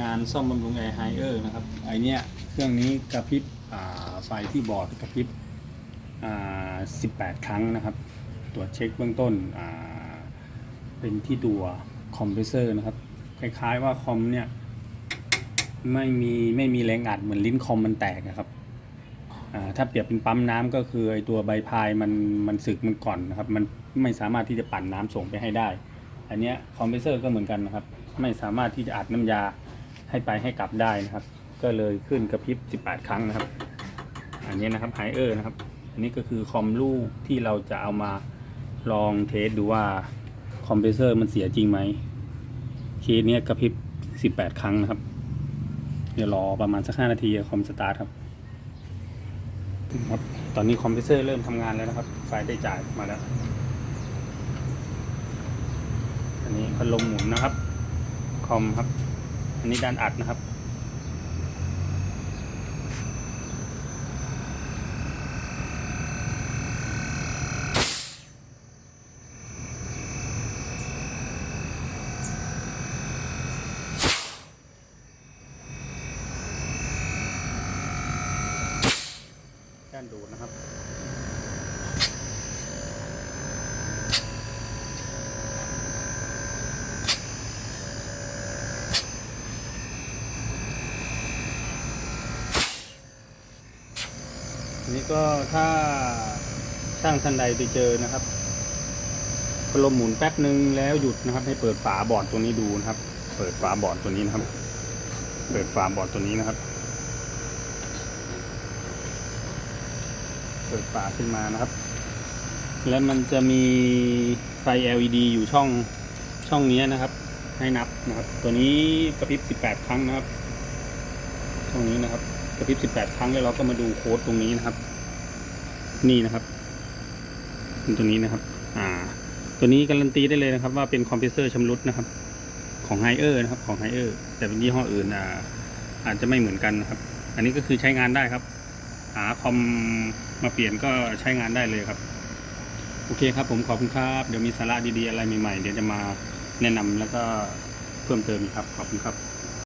งานซ่อมบำรุงแอร์ไฮเออร์นะครับไอเนี้ยเครื่องนี้กระพริบไฟที่บอร์ดกระพริบ18 ครั้งนะครับ ตรวจเช็คเบื้องต้นเป็นที่ตัวคอมเพรสเซอร์นะครับ คล้ายๆว่าคอมเนี่ยไม่มีไม่มีแรงอัดเหมือนลิ้นคอมมันแตกนะครับถ้าเปรียบเป็นปั๊มน้ำก็คือไอตัวใบพายมันมันสึกมันก่อนนะครับ มันไม่สามารถที่จะปั่นน้ำส่งไปให้ได้ อันเนี้ยคอมเพรสเซอร์ก็เหมือนกันนะครับ ไม่สามารถที่จะอัดน้ำยา ให้ไปให้กลับได้นะครับ ก็เลยขึ้นกระพริบ 18 ครั้งนะครับ อันนี้นะครับไฮเออร์นะครับ อันนี้ก็คือคอมลูกที่เราจะเอามาลองเทสดูว่าคอมเพรสเซอร์มันเสียจริงไหมเคสเนี้ยกระพริบ 18 ครั้งนะครับ เดี๋ยวรอประมาณสัก 5 นาทีคอมสตาร์ทครับครับ ตอนนี้คอมเพรสเซอร์เริ่มทำงานแล้วนะครับ ไฟได้จ่ายมาแล้ว อันนี้พัดลมหมุนนะครับ คอมครับ อันนี้ด้านอัดนะครับ ด้านดูดนะครับ นนี้ก็ถ้าช่างท่านใดไปเจอนะครับพัดลมหมุนแป๊บหนึ่งแล้วหยุดนะครับ ให้เปิดฝาบอร์ดตัวนี้ดูนะครับ เปิดฝาบอร์ดตัวนี้นะครับ เปิดฝาบอร์ดตัวนี้นะครับ เปิดฝาขึ้นมานะครับ แล้วมันจะมีไฟ LED อยู่ช่องช่องนี้นะครับ ให้นับนะครับ ตัวนี้กระพริบ 18 ครั้งนะครับ ช่องนี้นะครับ กระพริบ 18 ครั้งแล้วเราก็มาดูโค้ดตรงนี้นะครับ นี่นะครับตรงนี้นะครับ อ่า ตัวนี้การันตีได้เลยนะครับ ว่าเป็นคอมเพรสเซอร์ชำรุดนะครับ ของไฮเออร์นะครับ ของไฮเออร์แต่เป็นยี่ห้ออื่นอ่าอาจจะไม่เหมือนกันนะครับ อันนี้ก็คือใช้งานได้ครับ หาคอมมาเปลี่ยนก็ใช้งานได้เลยครับ โอเคครับผมขอบคุณครับ เดี๋ยวมีสาระดีๆอะไรใหม่ๆ เดี๋ยวจะมาแนะนำแล้วก็เพิ่มเติมครับ ขอบคุณครับ